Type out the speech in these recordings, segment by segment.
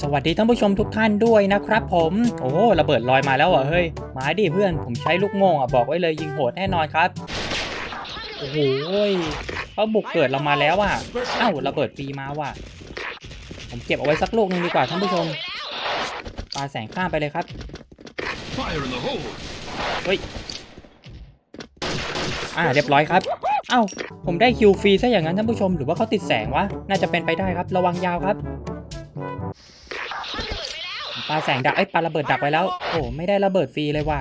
สวัสดีท่านผู้ชมทุกท่านด้วยนะครับผม โอ้ระเบิดลอยมาแล้วอะเฮ้ย มาดิเพื่อนผมใช้ลูกโม่งอะบอกไว้เลยยิงโหดแน่นอนครับ โอ้โหเขาบุกเกิดเรามาแล้วอะอ้าวระเบิดฟรีมาว่ะ ผมเก็บเอาไว้สักลูกหนึงดีกว่าท่านผู้ชมปาแสงข้ามไปเลยครับเฮ้ยอ่าเรียบร้อยครับเอ้าผมได้คิวฟรีซะอย่างนั้นท่านผู้ชมหรือว่าเขาติดแสงวะน่าจะเป็นไปได้ครับระวังยาวครับ ปาแสงดักไอ้ยปาระเบิดดักไว้แล้ว โอ้ไม่ได้ระเบิดฟรีเลยว่ะ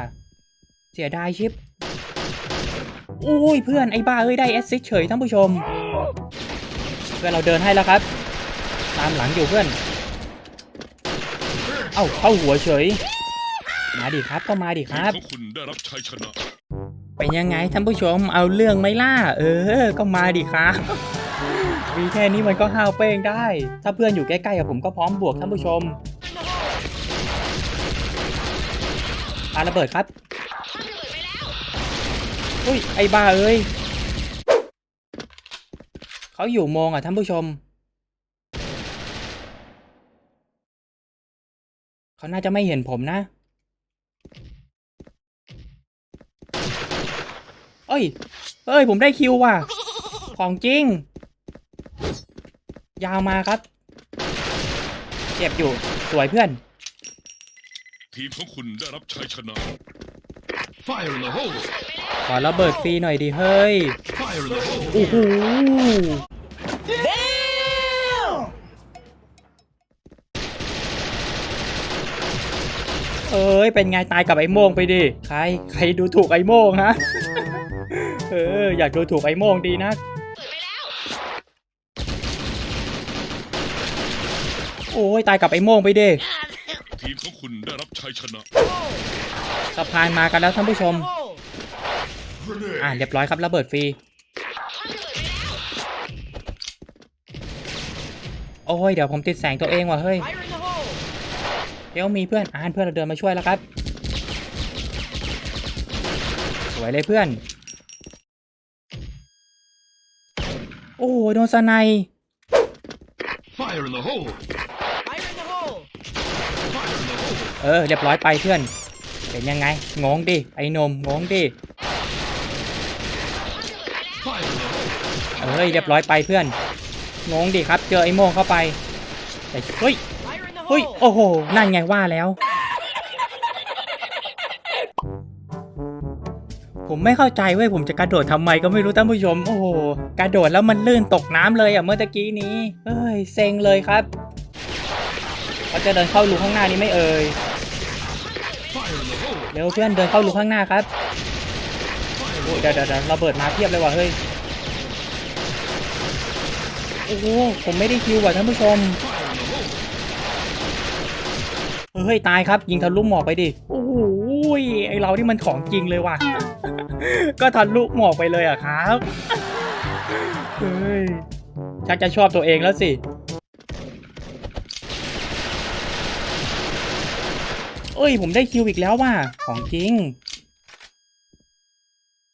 เสียดายชิปโอ้ยเพื่อนไอ้บ้าเอ้ยได้แอสซิสเฉยท่านผู้ชม เพื่อนเราเดินให้แล้วครับ ตามหลังอยู่เพื่อน เอ้าเข้าหัวเฉย มาดิครับก็มาดิครับทีมของคุณได้รับชัยชนะ เป็นยังไงท่านผู้ชมเอาเรื่องไหมล่ะ เออ ก็มาดิครับมีแค่นี้มันก็ห้าวเป้งได้ ถ้าเพื่อนอยู่ใกล้ๆกับผมก็พร้อมบวกท่านผู้ชม ปาระเบิดครับอุ้ยไอ้บ้าเอ้ยเขาอยู่โมงอะท่านผู้ชมเขาน่าจะไม่เห็นผมนะเอ้ย เอ้ย ผมได้คิวว่ะ ของจริง ยาวมาครับ เจ็บอยู่ สวยเพื่อน ทีมของคุณได้รับชัยชนะ Fire in the hole! ขอระเบิดฟรีหน่อยดิเฮ้ย Fire in the hole! โอ้โห เอ้ย เป็นไงตายกับไอ้โม่งไปดิ ใคร ใครดูถูกไอ้โม่งฮะ เออ อยากดูถูกไอ้โม่งดีนะ โอ้ย ตายกับไอ้โม่งไปดิทีมของ คุณได้รับชัยชนะ สะพานมากันแล้วท่านผู้ชม อ่าเรียบร้อยครับระเบิดฟรี โอ้ยเดี๋ยวผมติดแสงตัวเองว่ะเฮ้ย Fire in the hole! เดี๋ยวมีเพื่อนอ่านเพื่อนเราเดินมาช่วยแล้วครับ สวยเลยเพื่อน โอ้โหโดนสไนย Fire in the hole! Fire in the hole! Fire in the hole! เออเรียบร้อยไปเพื่อน เป็นยังไงงงดิไอ้นมงงดิเอ้ยเรียบร้อยไปเพื่อนงงดิครับ เจอไอ้โมงเข้าไปเฮ้ยเฮ้ยโอ้โหนั่นไงว่าแล้ว ผมไม่เข้าใจเว้ยผมจะกระโดดทำไมก็ไม่รู้ท่านผู้ชม โอ้โหกระโดดแล้วมันลื่นตกน้ำเลยอะเมื่อตะกี้นี้เอ้ยเซ็งเลยครับ เขาจะเดินเข้ารูข้างหน้านี้ไม่เอ่ยเร็วเพื่อนเดินเข้ารูข้างหน้าครับโอ้ยเดี๋ยวเดี๋ยวเระเบิดมาเพียบเลยว่ะเฮ้ยโอ้โหผมไม่ได้คิวว่ะท่านผู้ชมเฮ้ยตายครับ ยิงทะลุหมอกไปดิโอ้โหยไอเรานี่มันของจริงเลยว่ะ ก็ทะลุหมอกไปเลยอะครับเฮ้ยชักจะชอบตัวเองแล้วสิ เอ้ย ผมได้คิวอีกแล้วว่ะ ของจริง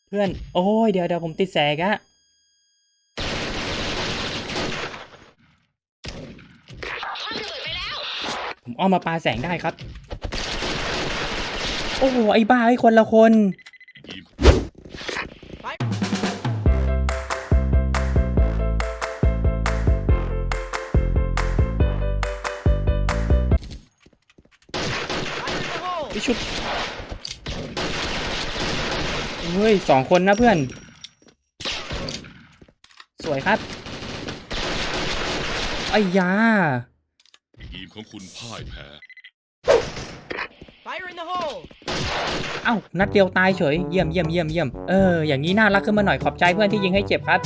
เพื่อน โอ้ย เดี๋ยวเดี๋ยวผมติดแสกอะผมอ้อมมาปาแสงได้ครับ โอ้โห ไอ้บ้าไอ้คนละคน in the hole! พิชุบเฮ้ยสองคนนะเพื่อน สวยครับไอ้ยาทีมของคุณพ่ายแพ้ Fire in the hole! เอ้า นัดเดียวตายเฉย เยี่ยมเยี่ยมเยี่ยมเยี่ยมเออ อย่างนี้น่ารักขึ้นมาหน่อยขอบใจเพื่อนที่ยิงให้เจ็บครับ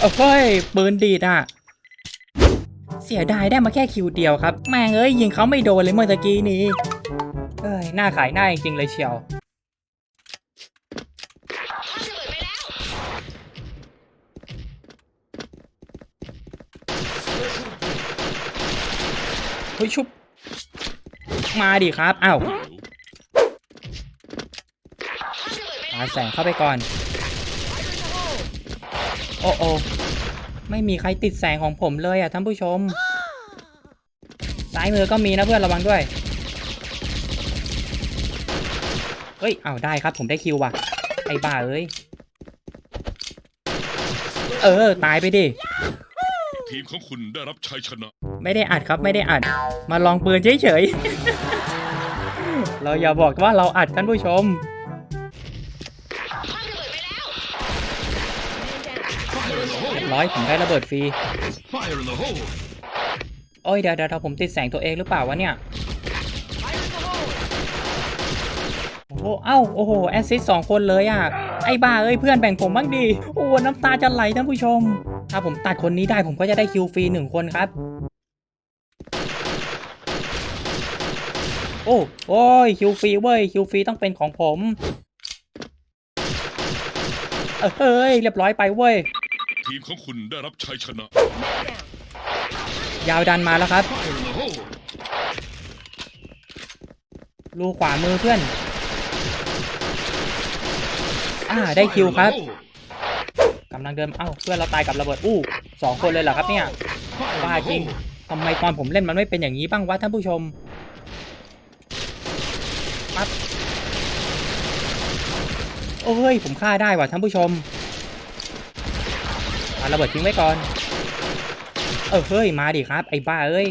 โอ้ยปืนดีดอะ เสียดายได้มาแค่คิวเดียวครับ แม่งเอ้ยยิงเขาไม่โดนเลยเมื่อตะกี้นี้เอ้ยหน้าขายหน้าจริงๆเลยเชียวเฮ้ยชุบ มาดิครับอ้าวเดี๋ยวปาแสงเข้าไปก่อน โอ้โอ ไม่มีใครติดแสงของผมเลยอะท่านผู้ชม ซ้ายมือก็มีนะเพื่อนระวังด้วย เฮ้ย เอาได้ครับผมได้คิวว่ะ ไอ้บ้าเอ้ย เออ ตายไปดิ ทีมของคุณได้รับชัยชนะ ไม่ได้อัดครับไม่ได้อัด มาลองปืนเฉยๆ เราอย่าบอกว่าเราอัดท่านผู้ชม ร้อยผมได้ระเบิดฟรีโอ้ยเดี๋ยวเดี๋ยวผมติดแสงตัวเองหรือเปล่าวะเนี่ยโอ้โหเอ้าโอ้โหแอสซิสสองคนเลยอะไอ้บ้าเอ้ยเพื่อนแบ่งผมบ้างดีโอ้น้ำตาจะไหลท่านผู้ชม ถ้าผมตัดคนนี้ได้ผมก็จะได้คิวฟรีหนึ่งคนครับ โอ้โอ้ยคิวฟรีเว้ยคิวฟรีต้องเป็นของผมเออเฮ้ยเรียบร้อยไปเว้ย ทีมของคุณได้รับชัยชนะ ยาวดันมาแล้วครับ Fire in the hole! รูขวามือเพื่อน อ่า ได้คิวครับกำลังเดินเอ้า เพื่อนเราตายกับระเบิด อู้สองคนเลยเหรอครับเนี่ยว่าจริงทำไมตอนผมเล่นมันไม่เป็นอย่างนี้บ้างวะท่านผู้ชมปั๊บโอ้ย ผมฆ่าได้ว่ะท่านผู้ชม ระเบิดทิ้งไว้ก่อน เออเฮ้ย มาดิครับ ไอ้บ้าเอ้ย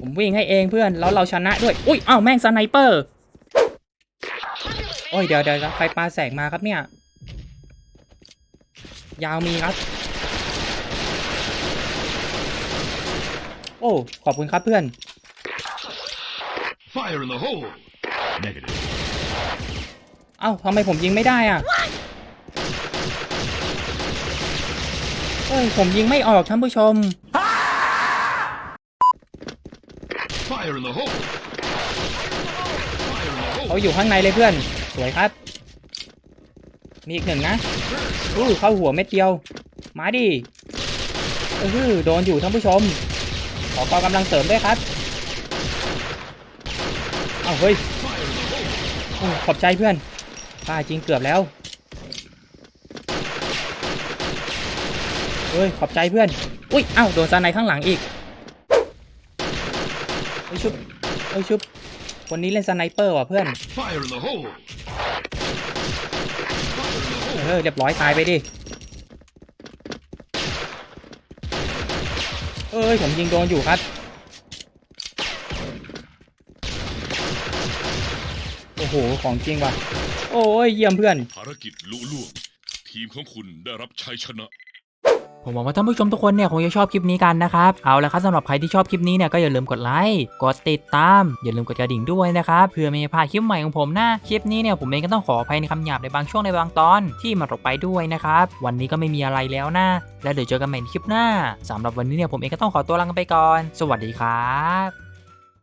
ผมวิ่งให้เองเพื่อน แล้วเราชนะด้วย อุ้ยเอ้าแม่งสไนเปอร์ โอ้ยเดี๋ยวเดี๋ยวใครปาแสงมาครับเนี่ย ยาวมีครับ โอ้ ขอบคุณครับเพื่อน Fire in the hole! Negative. เอ้าทำไมผมยิงไม่ได้อะเอ้ย ผมยิงไม่ออกท่านผู้ชม Fire in the hole! Fire in the เขา hole! อยู่ข้างในเลยเพื่อน สวยครับ มีอีกหนึ่งนะ อู้เข้าหัวเม็ดเดียว มาดิเออโดนอยู่ท่านผู้ชม ขอกองกำลังเสริมด้วยครับเอ้าเฮ้ย Fire in the hole! โอ้ขอบใจเพื่อนป้าจริงเกือบแล้วเฮ้ยขอบใจเพื่อน อุ้ยเอ้าโดนซาในข้างหลังอีกเฮ้ยชุบเฮ้ยชุบคนนี้เล่นสไนเปอร์ว่ะเพื่อน Fire in the hole! Fire in the hole! เออเรียบร้อยตายไปดิ อ้ยผมยิงโดนอยู่ครับ โอ้โห ของจริงว่ะ โอ้ยเยี่ยมเพื่อน ภารกิจลุล่วง ทีมของคุณได้รับชัยชนะ ผมหวังว่าท่านผู้ชมทุกคนเนี่ยคงจะชอบคลิปนี้กันนะครับ เอาละครับสำหรับใครที่ชอบคลิปนี้เนี่ยก็อย่าลืมกดไลค์ กดติดตาม อย่าลืมกดกระดิ่งด้วยนะครับ เพื่อไม่ให้พลาดคลิปใหม่ของผมนะ คลิปนี้เนี่ยผมเองก็ต้องขออภัยในคำหยาบในบางช่วงในบางตอนที่มาตกไปด้วยนะครับ วันนี้ก็ไม่มีอะไรแล้วนะ และเดี๋ยวเจอกันใหม่ในคลิปหน้าสำหรับวันนี้เนี่ยผมเองก็ต้องขอตัวลาไปก่อน สวัสดีครับ